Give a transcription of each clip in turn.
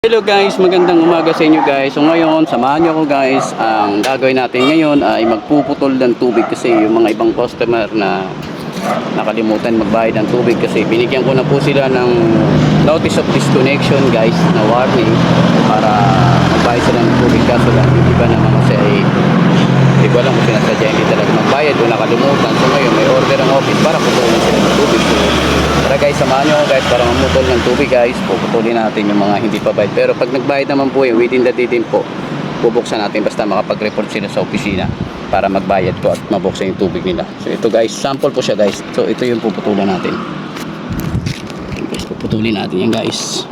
Hello guys, magandang umaga sa inyo guys. So ngayon, samahan niyo ako guys. Ang gagawin natin ngayon ay magpuputol ng tubig kasi yung mga ibang customer na nakalimutan magbayad ng tubig kasi binigyan ko na po sila ng notice of disconnection guys na warning para magbayad sila ng tubig kaso lang yung iba naman kasi ay hindi ko alam kung sinasadya hindi talaga magbayad. O nakalimutan so ngayon may order ang office para putulin sila ng tubig. So tara guys samahan nyo guys para mamutol ng tubig guys. Puputulin natin yung mga hindi pa bayad pero pag nagbayad naman po yun within the day din po bubuksan natin basta makapag-report sila sa opisina para magbayad po at mabuksan yung tubig nila. So ito guys sample po siya guys. So ito yung puputulan natin. Guys puputulin natin yan guys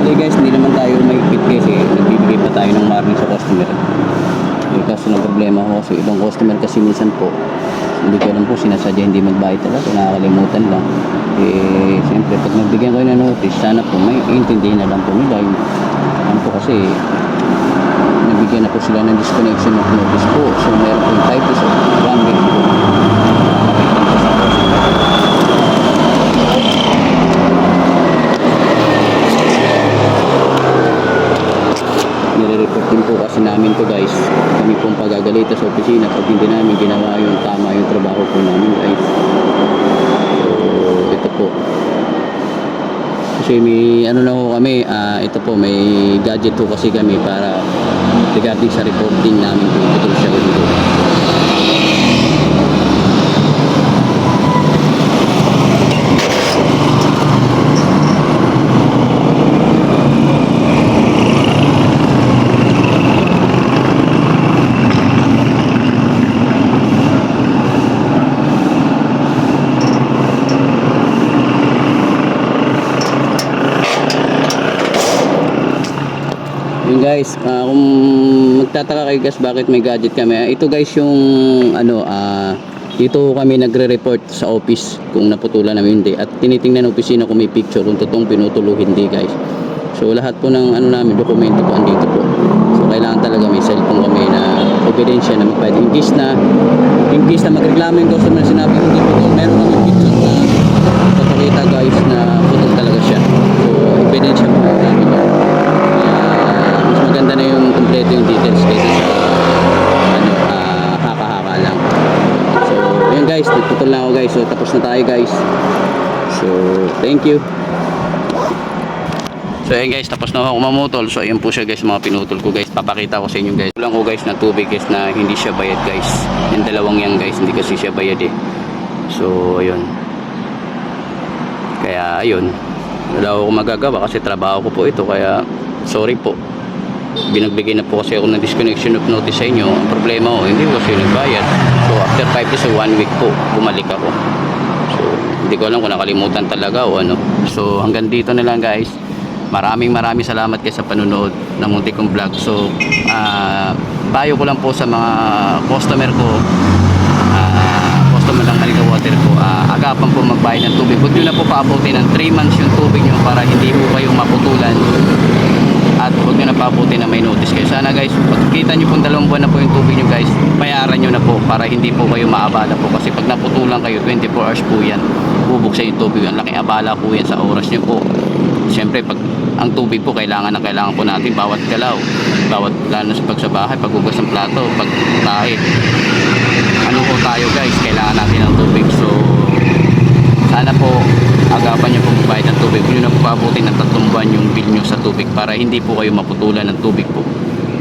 Hindi guys, hindi naman tayo mahigpit kasi nagbibigay pa tayo ng warning Eh, kaso ng problema ko kasi ibang customer kasi minsan po hindi ko alam po sinasadya hindi magbayad talaga nakakalimutan lang. Eh siyempre pag nagbigyan ko ng notice sana po may intindihin na lang po nila. Yung ano po kasi nabigyan na po sila ng disconnection of notice po. So meron po yung 5 days of one week po Nakakalimutan po sa customer. nire-report din po kasi namin to guys. Kami pong pagagalita sa opisina pag hindi namin ginawa yung tama yung trabaho po namin guys. So ito po. Kasi may ano na po kami ah, ito po may gadget po kasi kami para regarding sa reporting namin kung putol siya o Yun guys, ah, kung magtataka kayo guys bakit may gadget kami. ah, Ito guys yung ano ah dito kami nagre-report sa office kung naputulan namin hindi at tinitingnan ng opisina kung may picture kung totoong pinutulo hindi guys. So lahat po ng ano namin dokumento po andito po. So kailangan talaga may cellphone kami na ebidensya na pwede in case na in case na magreklamo yung customer sinabi hindi putol meron kami picture na papakita guys na putol talaga siya. So ebidensya po namin maganda na yung kompleto yung details kaysa sa ano, ah, haka-haka lang. So, yun guys, nagputol na ako guys. So, tapos na tayo guys. So, thank you. So, ayun guys, tapos na ako mamutol. So, ayun po siya guys, mga pinutol ko guys. Papakita ko sa inyo guys. Kulang ko guys na tubig guys na hindi siya bayad guys. Yung dalawang yan guys, hindi kasi siya bayad eh. So, ayun. Kaya, ayun. Wala ako magagawa kasi trabaho ko po ito. Kaya, sorry po binagbigay na po kasi ako ng disconnection of notice sa inyo. Ang problema ko hindi ko kasi nagbayad. So after 5 days o 1 week po bumalik ako. So hindi ko alam kung nakalimutan talaga o ano. So hanggang dito na lang guys. Maraming maraming salamat kayo sa panunood ng muntik kong vlog. So ah payo ko lang po sa mga customer ko. Ah customer ng Maniga Water po ah, agapan po magbayad ng tubig. Huwag nyo na po paabutin ng 3 months yung tubig nyo para hindi po kayo maputulan lahat, huwag nyo na pabuti na may notice kayo. Sana guys, pagkita nyo pong dalawang buwan na po yung tubig nyo guys, bayaran nyo na po para hindi po kayo maabala po. Kasi pag naputulan kayo, 24 hours po yan, bubuksan yung tubig. Ang laking abala po yan sa oras nyo po. Siyempre, pag ang tubig po, kailangan na kailangan po natin bawat galaw. Bawat, lalo sa pag sa bahay, paghugas ng plato, pag. Ano po tayo guys, kailangan natin ng tubig. So, sana po agapan nyo po tubig. Nyo na po pabutin ng tatlong buwan yung bill nyo sa tubig para hindi po kayo maputulan ng tubig po.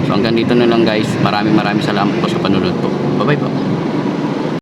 So hanggang dito na lang guys. Maraming maraming salamat po sa panunod po. Bye bye po.